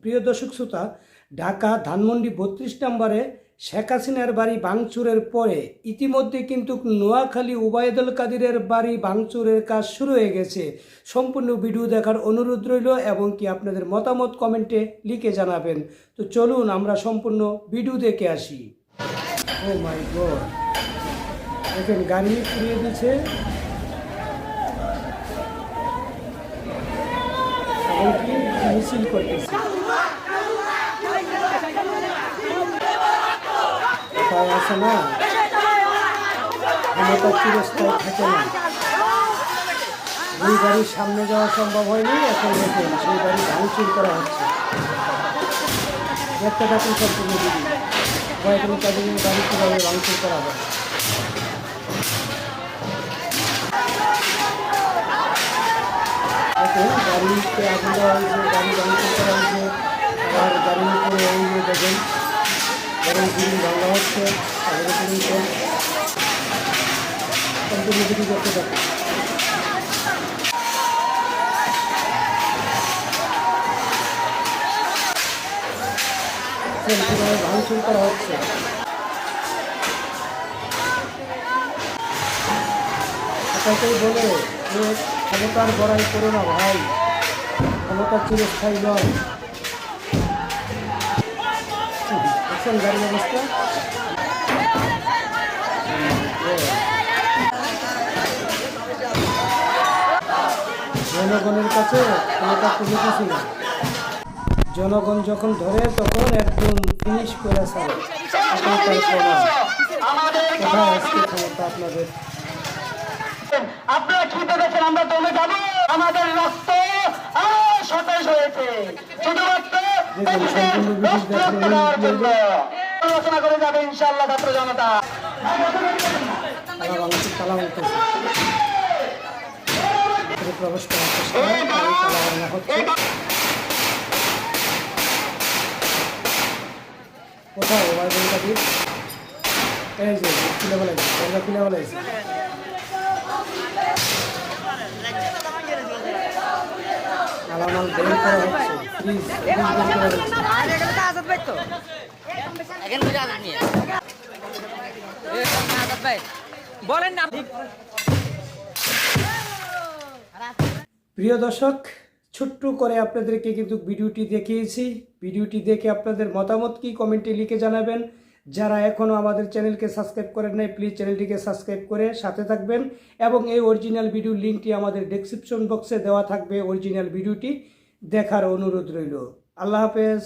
প্রিয় দর্শক শ্রোতা, ঢাকা ধানমন্ডি বত্রিশ নম্বরে শেখ হাসিনার বাড়ি ভাঙচুরের পরে ইতিমধ্যে কিন্তু নোয়াখালী উবায়দুল কাদিরের বাড়ি ভাঙচুরের কাজ শুরু হয়ে গেছে। সম্পূর্ণ ভিডিও দেখার অনুরোধ রইল এবং কি আপনাদের মতামত কমেন্টে লিখে জানাবেন। তো চলুন আমরা সম্পূর্ণ ভিডিও দেখে আসি। ও মাই গড দেখেন, গাড়ি পুড়িয়ে দিচ্ছে মিছিল করতেছে। কোথায় আছে না? ক্ষমতা চিরস্থায়ী থাকে না। যেই বাড়ির সামনে যাওয়া সম্ভব হয়নি, এখন দেখুন সেই বাড়ি ভাঙচুর করা হচ্ছে। দেখতে থাকুন সম্পূর্ণ দিদি কয়েকদিন কাজে বাড়ি কীভাবে ভাঙচুর করা হয় দেখুন গাড়িতে আগুন দেওয়া হয়েছে গাড়ি ভাঙচুর করা হয়েছে আর গাড়ির উপরে এই যে দেখেন গাড়ির বিল্ডিং ভাঙা হচ্ছে আগুনে পুড়িয়েছে সম্পূর্ণ থাকুন ভাঙচুর করা হচ্ছে। এটাকেই বলে যে ক্ষমতার বড়াই করো না ভাই। ক্ষমতা চিরস্থায়ী নয়। দেখছেন গাড়ির অবস্থা? জনগণের কাছে ক্ষমতা তুলে দিছি না জনগণ যখন ধরে, তখন একদম ফিনিশ করে তার প্রমাণ। ক্ষমতা আপনাদের আপনারা কি ভেবেছেন, আমরা দমে যাব? আমাদের রক্ত আরও সতেজ হয়েছে। শুধুমাত্র রক্ত করে যাবে ইনশাআল্লাহ ছাত্র জনতা। প্রবেশ হচ্ছে কোথায় এই যে, খুলে দরজা খুলে বলাইছে বলেন না প্রিয় দর্শক, ছোট্ট করে আপনাদেরকে কিন্তু ভিডিওটি দেখিয়েছি। ভিডিওটি দেখে আপনাদের মতামত কি কমেন্টে লিখে জানাবেন। যারা এখনও আমাদের চ্যানেলকে সাবস্ক্রাইব করেন নাই প্লিজ চ্যানেলটিকে সাবস্ক্রাইব করে সাথে থাকবেন এবং এই অরিজিনাল ভিডিও লিঙ্কটি আমাদের ডেসক্রিপশন বক্সে দেওয়া থাকবে অরিজিনাল ভিডিওটি দেখার অনুরোধ রইল। আল্লাহ হাফেজ।